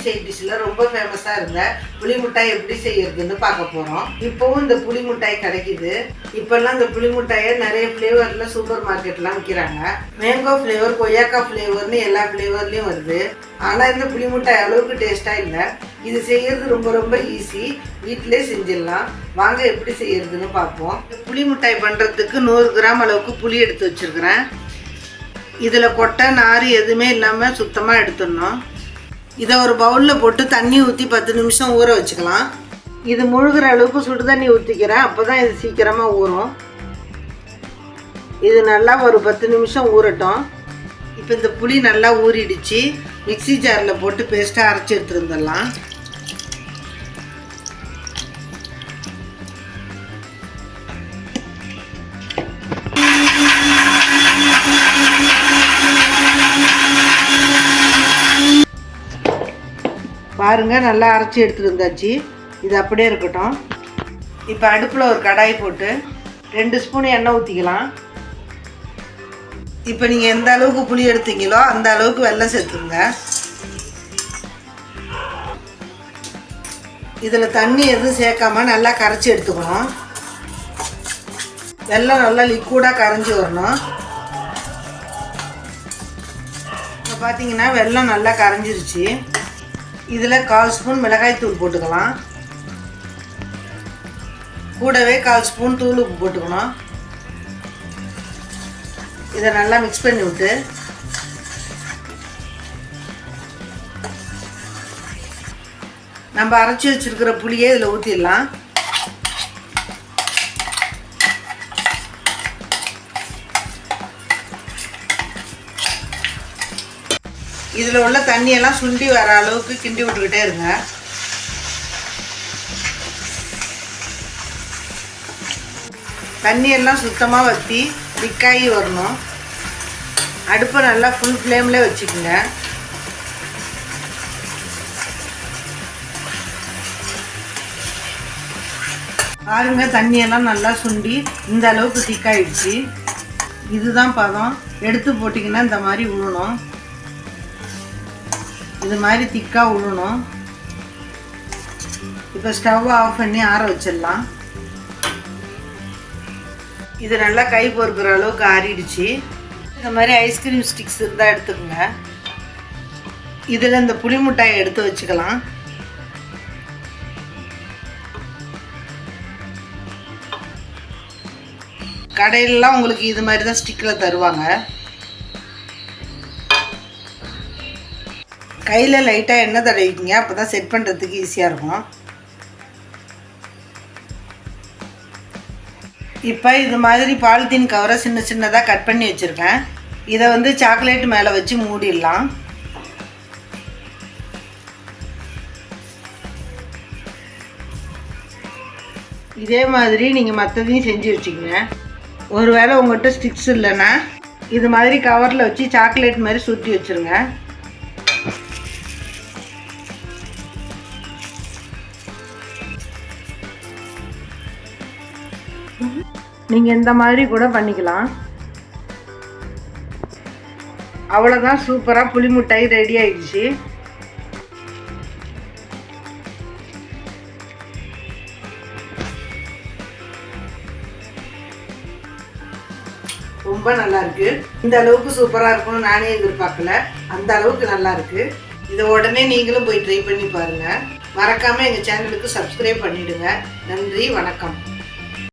Ninety எயிட்டிஸில் ரொம்ப ஃபேமஸாக இருந்த புளி மிட்டாய் எப்படி செய்யறதுன்னு பார்க்க போகிறோம் இப்போவும் இந்த புளி மிட்டாய் கிடைக்குது. இப்போல்லாம் இந்த புளி மிட்டாயை நிறைய ஃப்ளேவரில் சூப்பர் மார்க்கெட்லாம் விற்கிறாங்க மேங்கோ ஃப்ளேவர் கொய்யாக்கா ஃப்ளேவர்னு எல்லா ஃப்ளேவர்லேயும் வருது. ஆனால் இந்த புளி மிட்டாய் அளவுக்கு டேஸ்ட்டாக இல்லை. இது செய்யறது ரொம்ப ரொம்ப ஈஸி வீட்டிலே செஞ்சிடலாம். வாங்க எப்படி செய்யறதுன்னு பார்ப்போம். புளி மிட்டாய் பண்ணுறதுக்கு நூறு கிராம் அளவுக்கு புளி எடுத்து வச்சிருக்கிறேன். இதில் கொட்டை நார் எதுவுமே இல்லாமல் சுத்தமாக எடுத்துடணும். இதை ஒரு பவுலில் போட்டு தண்ணி ஊற்றி பத்து நிமிஷம் ஊற வச்சுக்கலாம். இது முழுகிற அளவுக்கு சுடு தண்ணி ஊற்றிக்கிறேன் அப்போ தான் இது சீக்கிரமாக ஊறும். இது நல்லா ஒரு பத்து நிமிஷம் ஊறட்டும். இப்போ இந்த புளி நல்லா ஊறிடுச்சு. மிக்ஸி ஜாரில் போட்டு பேஸ்ட்டாக அரைச்சி எடுத்துருந்துடலாம் பாருங்கள் நல்லா அரைச்சி எடுத்துட்டு வந்தாச்சு. இது அப்படியே இருக்கட்டும். இப்போ அடுப்பில் ஒரு கடாய் போட்டு ரெண்டு ஸ்பூன் எண்ணெய் ஊற்றிக்கலாம் இப்போ நீங்கள் எந்த அளவுக்கு புளி எடுத்தீங்களோ அந்த அளவுக்கு வெல்லம் சேர்த்துருங்க. இதில் தண்ணி எதுவும் சேர்க்காம நல்லா கரைச்சி எடுத்துக்கணும். வெல்லம் நல்லா லிக்விடாக கரைஞ்சி வரணும். இப்போ பார்த்தீங்கன்னா வெல்லம் நல்லா கரைஞ்சிருச்சு. இதில் கால் ஸ்பூன் மிளகாய் தூள் போட்டுக்கலாம். கூடவே கால் ஸ்பூன் தூள் உப்பு போட்டுக்கணும். இதை நல்லா மிக்ஸ் பண்ணி விட்டு. நம்ம அரைச்சி வச்சிருக்கிற புளியை இதில் ஊற்றிடலாம் இதில் உள்ள தண்ணியெல்லாம் சுண்டி வர அளவுக்கு கிண்டி விட்டுக்கிட்டே இருங்க. தண்ணியெல்லாம் சுத்தமாக வற்றி திக்காகி வரணும். அடுப்பை நல்லா ஃபுல் ஃப்ளேமில் வச்சுக்கோங்க. பாருங்க தண்ணியெல்லாம் நல்லா சுண்டி இந்த அளவுக்கு திக்காயிடுச்சு இதுதான் பதம். எடுத்து போட்டிங்கன்னா இந்த மாதிரி விழணும் இது மாதிரி திக்காக விழுணும் இப்போ ஸ்டவ் ஆஃப் பண்ணி ஆற வச்சிடலாம். இது நல்லா கை பொறுக்கிற அளவுக்கு ஆறிடுச்சு. இந்த மாதிரி ஐஸ்கிரீம் ஸ்டிக்ஸ் இருந்தால் எடுத்துக்கோங்க. இதில் இந்த புளி மிட்டாயை எடுத்து வச்சுக்கலாம். கடையிலலாம் உங்களுக்கு இது மாதிரி தான் ஸ்டிக்கில் தருவாங்க. கையில் லைட்டாக எண்ணெய் தடவிக்கிங்க. அப்போ தான் செட் பண்ணுறதுக்கு ஈஸியாக இருக்கும். இப்போ இது மாதிரி பாலித்தீன் கவரை சின்ன சின்னதாக கட் பண்ணி வச்சுருக்கேன். இதை வந்து சாக்லேட் மேலே வச்சு மூடிடலாம். இதே மாதிரி நீங்கள் மற்றதையும் செஞ்சு வச்சுக்கோங்க. ஒருவேளை உங்கள்கிட்ட ஸ்டிக்ஸ் இல்லைன்னா இது மாதிரி கவரில் வச்சு சாக்லேட் மாதிரி சுற்றி வச்சுருங்க. நீங்கள் இந்த மாதிரி கூட பண்ணிக்கலாம். அவ்வளோதான் சூப்பராக புளி மிட்டாய் ரெடி ஆயிடுச்சு. ரொம்ப நல்லா இருக்கு. இந்த அளவுக்கு சூப்பராக இருக்கும்னு நானே எதிர்பார்க்கல. அந்த அளவுக்கு நல்லா இருக்கு. இதை உடனே நீங்களும் போய் ட்ரை பண்ணி பாருங்க. மறக்காம எங்கள் சேனலுக்கு சப்ஸ்கிரைப் பண்ணிடுங்க. நன்றி வணக்கம்.